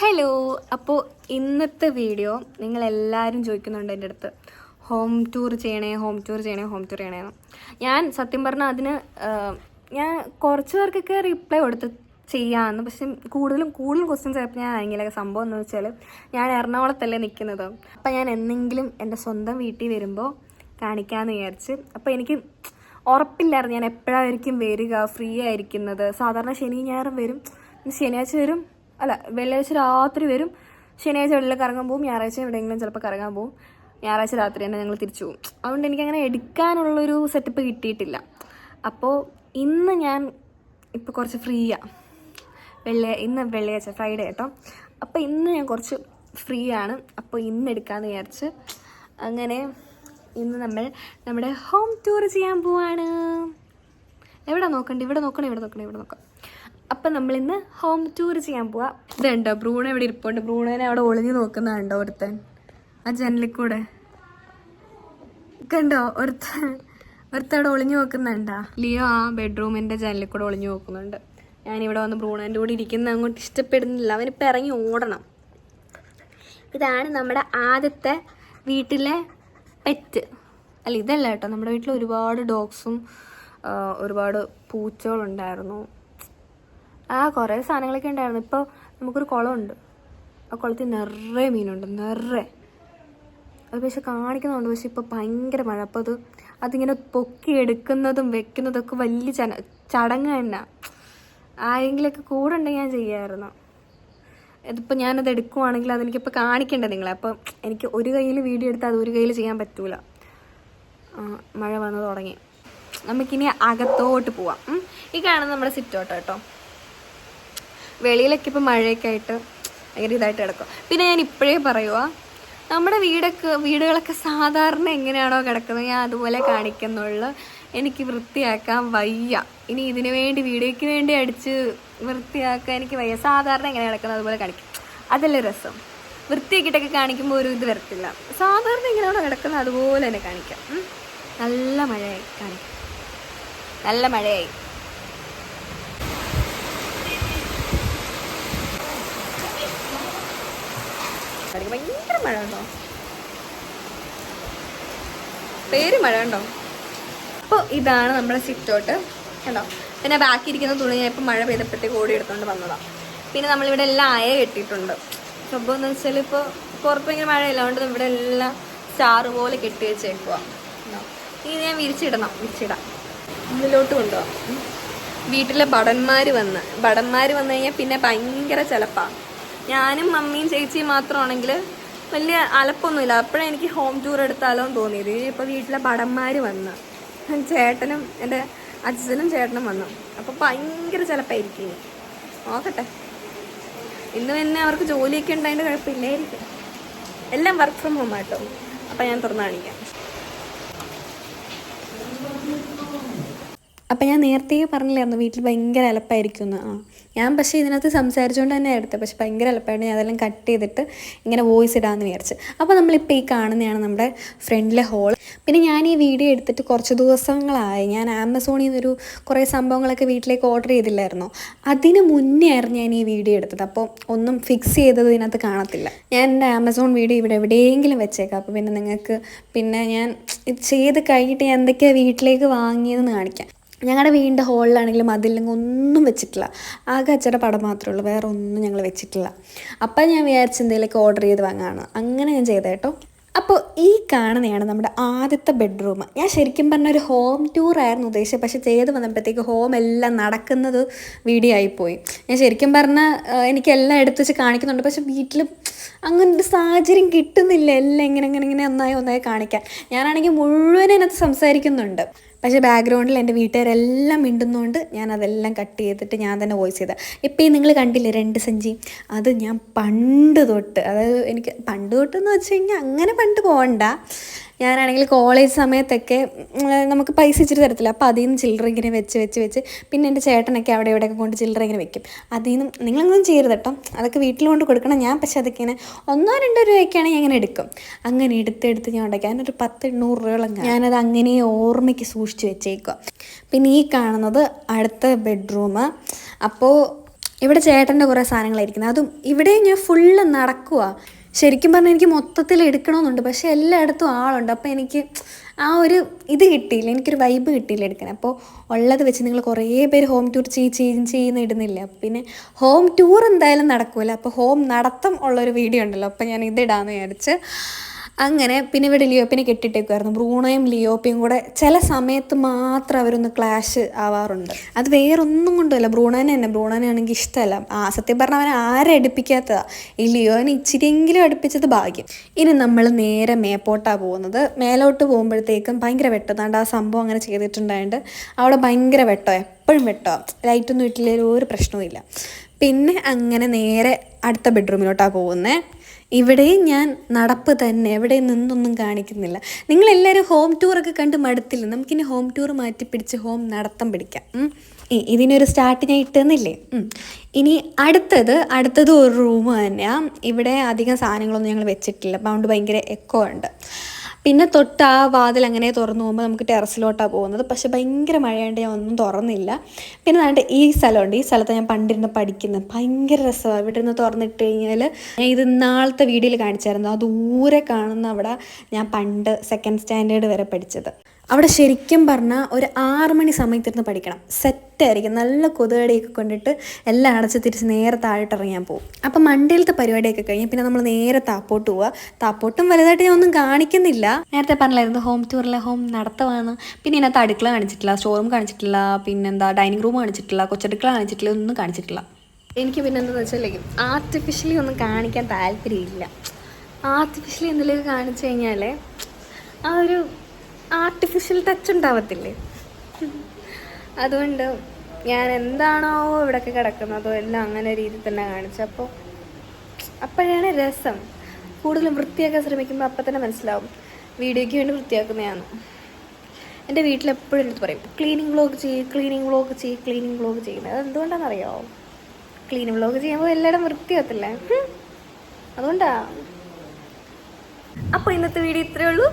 Hello അപ്പോൾ ഇന്നത്തെ video നിങ്ങളെല്ലാവരും ചോദിക്കുന്നുണ്ട് എന്റെ അടുത്ത്. ഹോം ടൂർ ചെയ്യണേ ഹോം ടൂർ ചെയ്യണേ ഹോം ടൂർ ചെയ്യണേന്ന് ഞാൻ സത്യം പറഞ്ഞാൽ അതിന് ഞാൻ കുറച്ച് പേർക്കൊക്കെ റിപ്ലൈ കൊടുത്ത് ചെയ്യാമെന്ന് പക്ഷെ കൂടുതലും കൂടുതൽ ക്വസ്റ്റ്യൻസ് ആയപ്പോൾ ഞാൻ അയങ്ങില്ല സംഭവം എന്ന് വെച്ചാൽ ഞാൻ എറണാകുളത്തല്ലേ നിൽക്കുന്നത് അപ്പം ഞാൻ എന്തെങ്കിലും എന്റെ സ്വന്തം വീട്ടിൽ വരുമ്പോൾ കാണിക്കാമെന്ന് വിചാരിച്ച്. അപ്പോൾ എനിക്ക് ഉറപ്പില്ലായിരുന്നു. ഞാൻ എപ്പോഴായിരിക്കും വരിക? ഫ്രീ ആയിരിക്കുന്നത്? സാധാരണ ശനി ഞായറും വരും. ശനിയാഴ്ച വരും. അല്ല വെള്ളിയാഴ്ച രാത്രി വരും. ശനിയാഴ്ച വെള്ളിൽ കറങ്ങാൻ പോകും ഞായറാഴ്ച എവിടെയെങ്കിലും ചിലപ്പോൾ കറങ്ങാൻ പോകും ഞായറാഴ്ച രാത്രി തന്നെ ഞങ്ങൾ തിരിച്ചു പോകും അതുകൊണ്ട് എനിക്കങ്ങനെ എടുക്കാനുള്ളൊരു സെറ്റപ്പ് കിട്ടിയിട്ടില്ല. അപ്പോൾ ഇന്ന് ഞാൻ ഇപ്പോൾ കുറച്ച് ഫ്രീയാണ് വെള്ളി ഇന്ന് വെള്ളിയാഴ്ച ഫ്രൈഡേ കേട്ടോ. അപ്പോൾ ഇന്ന് ഞാൻ കുറച്ച് ഫ്രീ ആണ് അപ്പോൾ ഇന്ന് എടുക്കാമെന്ന് വിചാരിച്ച് അങ്ങനെ ഇന്ന് നമ്മൾ നമ്മുടെ ഹോം ടൂർ ചെയ്യാൻ പോവാണ്. എവിടെ നോക്കണ്ട? ഇവിടെ നോക്കണം ഇവിടെ നോക്കണം ഇവിടെ നോക്കാം. അപ്പം നമ്മളിന്ന് ഹോം ടൂർ ചെയ്യാൻ പോവാം. ഇതുണ്ടോ? ബ്രൂണ ഇവിടെ ഇരിപ്പുണ്ട്. ബ്രൂണനെ അവിടെ ഒളിഞ്ഞു നോക്കുന്നുണ്ടോ ഒരുത്തൻ? ആ ജനലിൽ കൂടെ. കണ്ടോ? ഒരുത്തൻ അവിടെ ഒളിഞ്ഞു നോക്കുന്നുണ്ടാ? ലിയോ ആ ബെഡ്റൂമിന്റെ ജനലിൽ കൂടെ ഒളിഞ്ഞു നോക്കുന്നുണ്ട്. ഞാനിവിടെ വന്ന് ബ്രൂണേന്റെ കൂടെ ഇരിക്കുന്ന അങ്ങോട്ട് ഇഷ്ടപ്പെടുന്നില്ല. അവനിപ്പോൾ ഇറങ്ങി ഓടണം. ഇതാണ് നമ്മുടെ ആദ്യത്തെ വീട്ടിലെ പെറ്റ് അല്ല ഇതല്ല കേട്ടോ. നമ്മുടെ വീട്ടിൽ ഒരുപാട് ഡോഗ്സും ഒരുപാട് പൂച്ചകളുണ്ടായിരുന്നു. ആ കുറേ സാധനങ്ങളൊക്കെ ഉണ്ടായിരുന്നു. ഇപ്പോൾ നമുക്കൊരു കുളമുണ്ട്. ആ കുളത്തിൽ നിറയെ മീനുണ്ട് നിറയെ. അത് പക്ഷെ കാണിക്കുന്നുണ്ട്. പക്ഷെ ഇപ്പോൾ ഭയങ്കര മഴ. അപ്പോൾ അത് അതിങ്ങനെ പൊക്കി എടുക്കുന്നതും വെക്കുന്നതൊക്കെ വലിയ ചന ചടങ്ങ് തന്നെ. ആരെങ്കിലുമൊക്കെ കൂടെ ഉണ്ടെങ്കിൽ ഞാൻ ചെയ്യാമായിരുന്നു ഇതിപ്പോൾ ഞാനത് എടുക്കുവാണെങ്കിൽ അതെനിക്കിപ്പോൾ കാണിക്കണ്ടേ നിങ്ങളെ? അപ്പോൾ എനിക്ക് ഒരു കയ്യിൽ വീഡിയോ എടുത്താൽ അത് ഒരു കയ്യിൽ ചെയ്യാൻ പറ്റൂല. മഴ വന്ന് തുടങ്ങി. നമുക്കിനി അകത്തോട്ട് പോവാം. ഈ കാണുന്നത് നമ്മുടെ സിറ്റോട്ടോ കേട്ടോ. വെളിയിലൊക്കെ ഇപ്പം മഴയൊക്കെ ആയിട്ട് ഭയങ്കര ഇതായിട്ട് കിടക്കും. പിന്നെ ഞാൻ ഇപ്പോഴേ പറയുക നമ്മുടെ വീടൊക്കെ വീടുകളൊക്കെ സാധാരണ എങ്ങനെയാണോ കിടക്കുന്നത്? ഞാൻ അതുപോലെ കാണിക്കുന്നുള്ളു. എനിക്ക് വൃത്തിയാക്കാൻ വയ്യ. ഇനി ഇതിനു വേണ്ടി വീഡിയോയ്ക്ക് വേണ്ടി അടിച്ച് വൃത്തിയാക്കാൻ എനിക്ക് വയ്യ. സാധാരണ എങ്ങനെ കിടക്കുന്നത്? അതുപോലെ കാണിക്കും. അതല്ലേ രസം. വൃത്തിയാക്കിയിട്ടൊക്കെ കാണിക്കുമ്പോൾ ഒരു ഇത് വരത്തില്ല. സാധാരണ എങ്ങനെയാണോ കിടക്കുന്നത്? അതുപോലെ തന്നെ കാണിക്കാം. നല്ല മഴയായി. കാണിക്കാം. നല്ല മഴയായി. കാണിക്കും. ഭയങ്കര മഴ ഉണ്ടോ? പേര് മഴ ഉണ്ടോ? അപ്പോൾ ഇതാണ് നമ്മുടെ സിറ്റോട്ട്. കണ്ടോ? പിന്നെ ബാക്കിയിരിക്കുന്ന തുണി ഞാൻ ഇപ്പം മഴ പെയ്തപ്പോഴത്തേക്ക് ഓടി എടുത്തുകൊണ്ട് വന്നതാണ് പിന്നെ നമ്മളിവിടെ എല്ലാം അയ കെട്ടിയിട്ടുണ്ട്. സംഭവം എന്ന് വെച്ചാൽ ഇപ്പോൾ പുറത്ത് ഭയങ്കര മഴയില്ല. അതുകൊണ്ട് ഇവിടെ എല്ലാം സ്റ്റാറ് പോലെ കെട്ടി വെച്ചേക്കുക ഇനി ഞാൻ വിരിച്ചിടണം. വിരിച്ചിടാം. ഉള്ളിലോട്ട് കൊണ്ടുപോകാം വീട്ടിലെ ഭടന്മാർ വന്ന്. ഭടന്മാർ വന്നു കഴിഞ്ഞാൽ പിന്നെ ഭയങ്കര ചിലപ്പാണ് ഞാനും മമ്മിയും ചേച്ചിയും മാത്രമാണെങ്കിൽ വലിയ അലപ്പൊന്നുമില്ല. അപ്പോഴേ എനിക്ക് ഹോം ടൂർ എടുത്താലോ എന്ന് തോന്നിയത്. ഇപ്പോൾ വീട്ടിലെ ഭടന്മാർ വന്ന്. ചേട്ടനും എന്റെ അച്ഛനും ചേട്ടനും വന്നു. അപ്പോൾ ഭയങ്കര ചിലപ്പായിരിക്കും. നോക്കട്ടെ. ഇന്ന് പിന്നെ അവർക്ക് ജോലിയൊക്കെ ഉണ്ടായതിന്റെ കുഴപ്പമില്ലായിരിക്കും. എല്ലാം വർക്ക് ഫ്രം ഹോം ആട്ടോ. അപ്പം ഞാൻ തുറന്നു കാണിക്കാം. അപ്പം ഞാൻ നേരത്തെ പറഞ്ഞില്ലായിരുന്നു വീട്ടിൽ ഭയങ്കര അലപ്പായിരിക്കും എന്ന് ആ ഞാൻ പക്ഷേ ഇതിനകത്ത് സംസാരിച്ചുകൊണ്ട് തന്നെ എടുത്തത് പക്ഷേ ഭയങ്കര അലപ്പായിട്ട് ഞാൻ അതെല്ലാം കട്ട് ചെയ്തിട്ട് ഇങ്ങനെ വോയിസ് ഇടാമെന്ന് വിചാരിച്ച്. അപ്പോൾ നമ്മളിപ്പോൾ ഈ കാണുന്നതാണ് നമ്മുടെ ഫ്രണ്ടിലെ ഹോൾ പിന്നെ ഞാൻ ഈ വീഡിയോ എടുത്തിട്ട് കുറച്ച് ദിവസങ്ങളായി. ഞാൻ ആമസോണിൽ നിന്നൊരു കുറേ സംഭവങ്ങളൊക്കെ വീട്ടിലേക്ക് ഓർഡർ ചെയ്തില്ലായിരുന്നു. അതിന് മുന്നേ ആയിരുന്നു ഞാൻ ഈ വീഡിയോ എടുത്തത്. അപ്പോൾ ഒന്നും ഫിക്സ് ചെയ്തത് ഇതിനകത്ത് കാണത്തില്ല. ഞാൻ എന്റെ ആമസോൺ വീഡിയോ ഇവിടെ എവിടെയെങ്കിലും വെച്ചേക്കാം. അപ്പോൾ പിന്നെ നിങ്ങൾക്ക് പിന്നെ ഞാൻ ചെയ്ത് കഴിഞ്ഞിട്ട് ഞാൻ എന്തൊക്കെയാണ് വീട്ടിലേക്ക് വാങ്ങിയതെന്ന് കാണിക്കാം. ഞങ്ങളുടെ വീടിന്റെ ഹോളിലാണെങ്കിലും അതില്ലെങ്കിൽ ഒന്നും വെച്ചിട്ടില്ല. ആകെ അച്ഛന്റെ പടം മാത്രമേ ഉള്ളൂ. വേറെ ഒന്നും ഞങ്ങൾ വെച്ചിട്ടില്ല. അപ്പം ഞാൻ വിചാരിച്ച എന്തെങ്കിലുമൊക്കെ ഓർഡർ ചെയ്ത് വാങ്ങാണ് അങ്ങനെ ഞാൻ ചെയ്തേട്ടോ അപ്പോൾ ഈ കാണുന്നതാണ് നമ്മുടെ ആദ്യത്തെ ബെഡ്റൂം. ഞാൻ ശരിക്കും പറഞ്ഞ ഒരു ഹോം ടൂർ ആയിരുന്നു ഉദ്ദേശിച്ചത്. പക്ഷേ ചെയ്ത് വന്നപ്പോഴത്തേക്ക് ഹോം എല്ലാം നടക്കുന്നത് വീഡിയോ ആയിപ്പോയി. ഞാൻ ശരിക്കും പറഞ്ഞാൽ എനിക്ക് എല്ലാം എടുത്തു വെച്ച് കാണിക്കുന്നുണ്ട്. പക്ഷേ വീട്ടിൽ അങ്ങനെ ഒരു സാഹചര്യം കിട്ടുന്നില്ല. എല്ലാം ഇങ്ങനെ ഇങ്ങനെ ഇങ്ങനെ ഒന്നായി ഒന്നായി കാണിക്കാൻ. ഞാനാണെങ്കിൽ മുഴുവൻ അതിനകത്ത് സംസാരിക്കുന്നുണ്ട്. പക്ഷേ ബാക്ക്ഗ്രൗണ്ടിൽ എന്റെ വീട്ടുകാരെല്ലാം മിണ്ടുന്നതുകൊണ്ട് ഞാൻ അതെല്ലാം കട്ട് ചെയ്തിട്ട് ഞാൻ തന്നെ വോയിസ് ചെയ്ത. ഇപ്പം ഈ നിങ്ങൾ കണ്ടില്ലേ രണ്ട് സഞ്ചി? അത് ഞാൻ പണ്ട് തൊട്ട് അതായത് എനിക്ക് പണ്ട് തൊട്ടെന്ന് വെച്ച് കഴിഞ്ഞാൽ അങ്ങനെ പണ്ട് പോകണ്ട ഞാനാണെങ്കിൽ കോളേജ് സമയത്തൊക്കെ നമുക്ക് പൈസ ഇച്ചിരി തരത്തില്ല. അപ്പോൾ അതിൽ നിന്ന് ചില്ലറ ഇങ്ങനെ വെച്ച് വെച്ച് വെച്ച് പിന്നെ എന്റെ ചേട്ടനൊക്കെ അവിടെ ഇവിടെയൊക്കെ കൊണ്ട് ചില്ലറ ഇങ്ങനെ വെക്കും. അതിൽ നിന്നും നിങ്ങളൊന്നും ചെയ്യരുത് കേട്ടോ അതൊക്കെ വീട്ടിൽ കൊണ്ട് കൊടുക്കണം. ഞാൻ പക്ഷേ അതൊക്കെ ഇങ്ങനെ ഒന്നോ രണ്ടോ രൂപയൊക്കെയാണ് ഞാൻ ഇങ്ങനെ എടുക്കും. അങ്ങനെ എടുത്തെടുത്ത് ഞാൻ ഉണ്ടാക്കി. അതിനൊരു പത്ത് എണ്ണൂറ് രൂപയോളം. ഞാനത് അങ്ങനെ ഓർമ്മയ്ക്ക് സൂക്ഷിച്ച് വെച്ചേക്കുക പിന്നെ ഈ കാണുന്നത് അടുത്ത ബെഡ്റൂം അപ്പോൾ ഇവിടെ ചേട്ടന്റെ കുറേ സാധനങ്ങളായിരിക്കുന്നത് അതും ഇവിടെ ഞാൻ ഫുള്ള് നടക്കുക ശരിക്കും പറഞ്ഞാൽ എനിക്ക് മൊത്തത്തിൽ എടുക്കണമെന്നുണ്ട്. പക്ഷേ എല്ലായിടത്തും ആളുണ്ട്. അപ്പോൾ എനിക്ക് ആ ഒരു ഇത് കിട്ടിയില്ല. എനിക്കൊരു വൈബ് കിട്ടിയില്ല എടുക്കാൻ. അപ്പോൾ ഉള്ളത് വെച്ച് നിങ്ങൾ കുറേ പേര് ഹോം ടൂർ ചെയ്ത് ചെയ്യും ചെയ്യുന്ന ഇടുന്നില്ല. പിന്നെ ഹോം ടൂർ എന്തായാലും നടക്കില്ല അപ്പോൾ ഹോം നടത്തം ഉള്ളൊരു വീഡിയോ ഉണ്ടല്ലോ. അപ്പോൾ ഞാൻ ഇതിടാമെന്ന് വിചാരിച്ച് അങ്ങനെ പിന്നെ ഇവിടെ ലിയോപ്പിനെ കെട്ടിട്ടേക്കുമായിരുന്നു ബ്രൂണോയും ലിയോപ്പിയും കൂടെ ചില സമയത്ത് മാത്രം അവരൊന്ന് ക്ലാഷ് ആവാറുണ്ട്. അത് വേറൊന്നും കൊണ്ടുമല്ല ബ്രൂണോനെ തന്നെ. ബ്രൂണോനെ ആണെങ്കിൽ ഇഷ്ടമല്ല. ആ സത്യം പറഞ്ഞാൽ അവനെ ആരെ അടുപ്പിക്കാത്തതാ? ഈ ലിയോനെ ഇച്ചിരിയെങ്കിലും അടുപ്പിച്ചത് ഭാഗ്യം. ഇനി നമ്മൾ നേരെ മേപ്പോട്ടാണ് പോകുന്നത്. മേലോട്ട് പോകുമ്പോഴത്തേക്കും ഭയങ്കര വെട്ടതാണ്ട് ആ സംഭവം അങ്ങനെ ചെയ്തിട്ടുണ്ടായത് അവിടെ ഭയങ്കര വെട്ടോ. എപ്പോഴും വെട്ടോ. ലൈറ്റൊന്നും ഇട്ടില്ലെങ്കിൽ ഒരു പ്രശ്നവും പിന്നെ അങ്ങനെ നേരെ അടുത്ത ബെഡ്റൂമിലോട്ടാണ് പോകുന്നത് ഇവിടെയും ഞാൻ നടപ്പ് തന്നെ എവിടെ നിന്നൊന്നും കാണിക്കുന്നില്ല. നിങ്ങളെല്ലാവരും ഹോം ടൂറൊക്കെ കണ്ട് മടുത്തില്ല? നമുക്കിനി ഹോം ടൂർ മാറ്റി പിടിച്ച് ഹോം നടത്തം പിടിക്കാം. ഇതിനൊരു സ്റ്റാർട്ട് ഇട്ടെന്നില്ലേ? ഇനി അടുത്തത് അടുത്തത് ഒരു റൂം തന്നെയാണ് ഇവിടെ അധികം സാധനങ്ങളൊന്നും ഞങ്ങൾ വെച്ചിട്ടില്ല. അപ്പോൾ അതുകൊണ്ട് ഭയങ്കര എക്കോ ഉണ്ട്. പിന്നെ തൊട്ട് ആ വാതിൽ അങ്ങനെ തുറന്നു പോകുമ്പോൾ നമുക്ക് ടെറസിലോട്ടാണ് പോകുന്നത്. പക്ഷേ ഭയങ്കര മഴയുണ്ട് ഞാൻ ഒന്നും തുറന്നില്ല. പിന്നെ നല്ല ഈ സ്ഥലമുണ്ട്. ഈ സ്ഥലത്ത് ഞാൻ പണ്ടിരുന്ന് പഠിക്കുന്നത് ഭയങ്കര രസമാണ് ഇവിടെ നിന്ന് തുറന്നിട്ട് കഴിഞ്ഞാൽ ഞാൻ ഇത് ഇന്നാളത്തെ വീഡിയോയിൽ കാണിച്ചായിരുന്നു. ആ ദൂരെ കാണുന്ന അവിടെ ഞാൻ പണ്ട് സെക്കൻഡ് സ്റ്റാൻഡേർഡ് വരെ പഠിച്ചത്. അവിടെ ശരിക്കും പറഞ്ഞാൽ ഒരു ആറ് മണി സമയത്തിരുന്ന് പഠിക്കണം. സെറ്റായിരിക്കും നല്ല കൊതുകടിയൊക്കെ കൊണ്ടിട്ട് എല്ലാം അടച്ച് തിരിച്ച് നേരെ താഴോട്ട് ഇറങ്ങാൻ പോകും അപ്പം മണ്ടയിലത്തെ പരിപാടിയൊക്കെ കഴിഞ്ഞ് പിന്നെ നമ്മൾ നേരെ താപ്പോട്ട് പോവുക താപ്പോട്ടും വലുതായിട്ട് ഞാൻ ഒന്നും കാണിക്കുന്നില്ല. നേരത്തെ പറഞ്ഞില്ലായിരുന്നു ഹോം ടൂറിലെ ഹോം നടത്തുവാണ് പിന്നെ ഇതിനകത്ത് അടുക്കള കാണിച്ചിട്ടില്ല സ്റ്റോറൂം കാണിച്ചിട്ടില്ല പിന്നെന്താ ഡൈനിങ് റൂം കാണിച്ചിട്ടില്ല കൊച്ചടുക്കള കാണിച്ചിട്ടില്ല ഒന്നും കാണിച്ചിട്ടില്ല. എനിക്ക് പിന്നെ എന്താണെന്ന് വെച്ചാൽ ആർട്ടിഫിഷ്യലി ഒന്നും കാണിക്കാൻ താല്പര്യമില്ല. ആർട്ടിഫിഷ്യലി എന്തെങ്കിലും കാണിച്ചു കഴിഞ്ഞാൽ ആ ഒരു ആർട്ടിഫിഷ്യൽ ടച്ച് ഉണ്ടാവത്തില്ലേ? അതുകൊണ്ട് ഞാൻ എന്താണോ ഇവിടെയൊക്കെ കിടക്കുന്നതോ എല്ലാം അങ്ങനെ രീതിയിൽ തന്നെ കാണിച്ചപ്പോൾ അപ്പോഴാണ് രസം. കൂടുതലും വൃത്തിയാക്കാൻ ശ്രമിക്കുമ്പോൾ അപ്പം തന്നെ മനസ്സിലാവും. വീഡിയോയ്ക്ക് വേണ്ടി വൃത്തിയാക്കുന്നതാണ്. എന്റെ വീട്ടിൽ എപ്പോഴും എടുത്ത് പറയും ക്ലീനിങ് വ്ളോഗ് ചെയ്യ് ക്ലീനിങ് വ്ളോഗ് ചെയ്യ് ക്ലീനിങ് വ്ളോഗ് ചെയ്യുന്നത് അതെന്തുകൊണ്ടാണെന്ന് അറിയാമോ ക്ലീനിങ് വ്ളോഗ് ചെയ്യുമ്പോൾ എല്ലായിടും വൃത്തിയാകത്തില്ലേ അതുകൊണ്ടാണ് അതുകൊണ്ടാ. അപ്പോൾ ഇന്നത്തെ വീഡിയോ ഇത്രയേ ഉള്ളൂ.